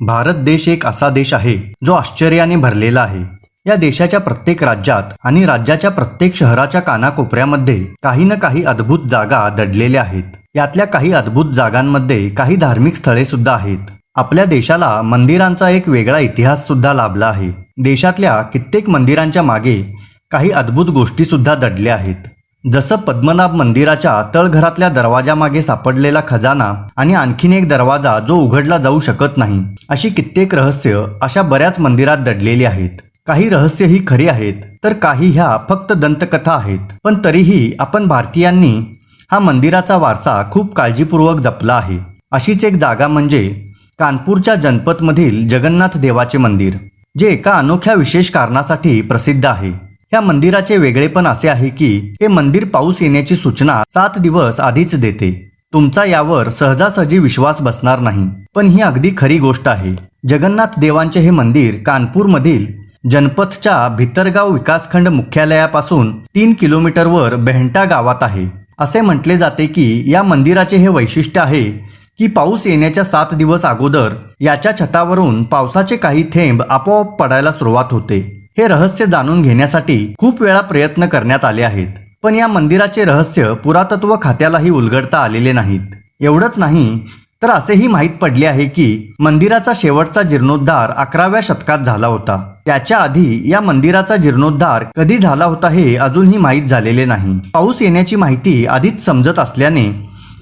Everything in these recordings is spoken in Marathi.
भारत देश एक असा देश आहे जो आश्चर्याने भरलेला आहे. या देशाच्या प्रत्येक राज्यात आणि राज्याच्या प्रत्येक शहराच्या कानाकोपऱ्यामध्ये काही ना काही अद्भुत जागा दडलेल्या आहेत. यातल्या काही अद्भुत जागांमध्ये काही धार्मिक स्थळे सुद्धा आहेत. आपल्या देशाला मंदिरांचा एक वेगळा इतिहास सुद्धा लाभला आहे. देशातल्या कित्येक मंदिरांच्या मागे काही अद्भुत गोष्टी सुद्धा दडल्या आहेत. जसं पद्मनाभ मंदिराच्या तळघरातल्या दरवाजामागे सापडलेला खजाना आणि आणखीन एक दरवाजा जो उघडला जाऊ शकत नाही अशी कित्येक रहस्य अशा बऱ्याच मंदिरात दडलेली आहेत. काही रहस्य ही खरी आहेत तर काही ह्या फक्त दंतकथा आहेत. पण तरीही आपण भारतीयांनी हा मंदिराचा वारसा खूप काळजीपूर्वक जपला आहे. अशीच एक जागा म्हणजे कानपूरच्या जनपथमधील जगन्नाथ देवाचे मंदिर जे एका अनोख्या विशेष कारणासाठी प्रसिद्ध आहे. या मंदिराचे वेगळेपण असे आहे की हे मंदिर पाऊस येण्याची सूचना सात दिवस आधीच देते. तुमचा यावर सहजासहजी विश्वास बसणार नाही. पण ही अगदी खरी गोष्ट आहे. जगन्नाथ देवांचे हे मंदिर कानपूरमधील जनपथच्या भितरगाव विकासखंड मुख्यालयापासून तीन किलोमीटरवर बेहंटा गावात आहे. असे म्हटले जाते की या मंदिराचे हे वैशिष्ट्य आहे की पाऊस येण्याच्या सात दिवस अगोदर याच्या छतावरून पावसाचे काही थेंब आपोआप पडायला सुरुवात होते. हे रहस्य जाणून घेण्यासाठी खूप वेळा प्रयत्न करण्यात आले आहेत. पण या मंदिराचे रहस्य पुरातत्व खात्यालाही उलगडता आलेले नाहीत. एवढंच नाही तर असेही माहीत पडले आहे की मंदिराचा शेवटचा जीर्णोद्धार अकराव्या शतकात झाला होता. त्याच्या आधी या मंदिराचा जीर्णोद्धार कधी झाला होता हे अजूनही माहीत झालेले नाही. पाऊस येण्याची माहिती आधीच समजत असल्याने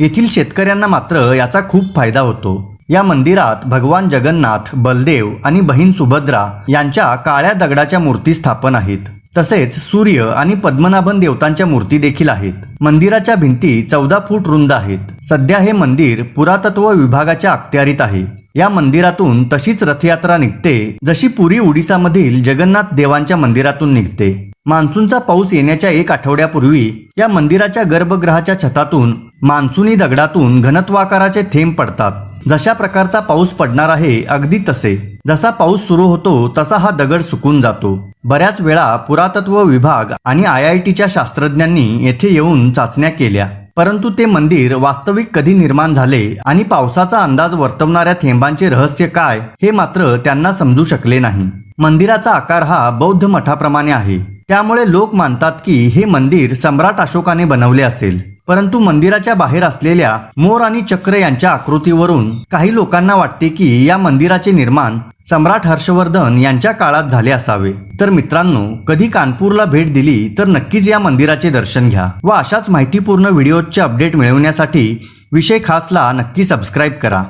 येथील शेतकऱ्यांना मात्र याचा खूप फायदा होतो. या मंदिरात भगवान जगन्नाथ बलदेव आणि बहीण सुभद्रा यांच्या काळ्या दगडाच्या मूर्ती स्थापन आहेत. तसेच सूर्य आणि पद्मनाभन देवतांच्या मूर्ती देखील आहेत. मंदिराच्या भिंती चौदा फूट रुंद आहेत. सध्या हे मंदिर पुरातत्व विभागाच्या अखत्यारीत आहे. या मंदिरातून तशीच रथयात्रा निघते जशी पुरी ओडिसामधील जगन्नाथ देवांच्या मंदिरातून निघते. मान्सूनचा पाऊस येण्याच्या एक आठवड्यापूर्वी या मंदिराच्या गर्भगृहाच्या छतातून मान्सूनी दगडातून घनत्वाकाराचे थेंब पडतात. जशा प्रकारचा पाऊस पडणार आहे अगदी तसे. जसा पाऊस सुरू होतो तसा हा दगड सुकून जातो. बऱ्याच वेळा पुरातत्व विभाग आणि आय आय टीच्या शास्त्रज्ञांनी येथे येऊन चाचण्या केल्या. परंतु ते मंदिर वास्तविक कधी निर्माण झाले आणि पावसाचा अंदाज वर्तवणाऱ्या थेंबांचे रहस्य काय हे मात्र त्यांना समजू शकले नाही. मंदिराचा आकार हा बौद्ध मठाप्रमाणे आहे. त्यामुळे लोक मानतात की हे मंदिर सम्राट अशोकाने बनवले असेल. परंतु मंदिराच्या बाहेर असलेल्या मोर आणि चक्र यांच्या आकृतीवरून काही लोकांना वाटते की या मंदिराचे निर्माण सम्राट हर्षवर्धन यांच्या काळात झाले असावे. तर मित्रांनो कधी कानपूरला भेट दिली तर नक्कीच या मंदिराचे दर्शन घ्या व अशाच माहितीपूर्ण व्हिडिओचे अपडेट मिळवण्यासाठी विषय खासला नक्की सबस्क्राईब करा.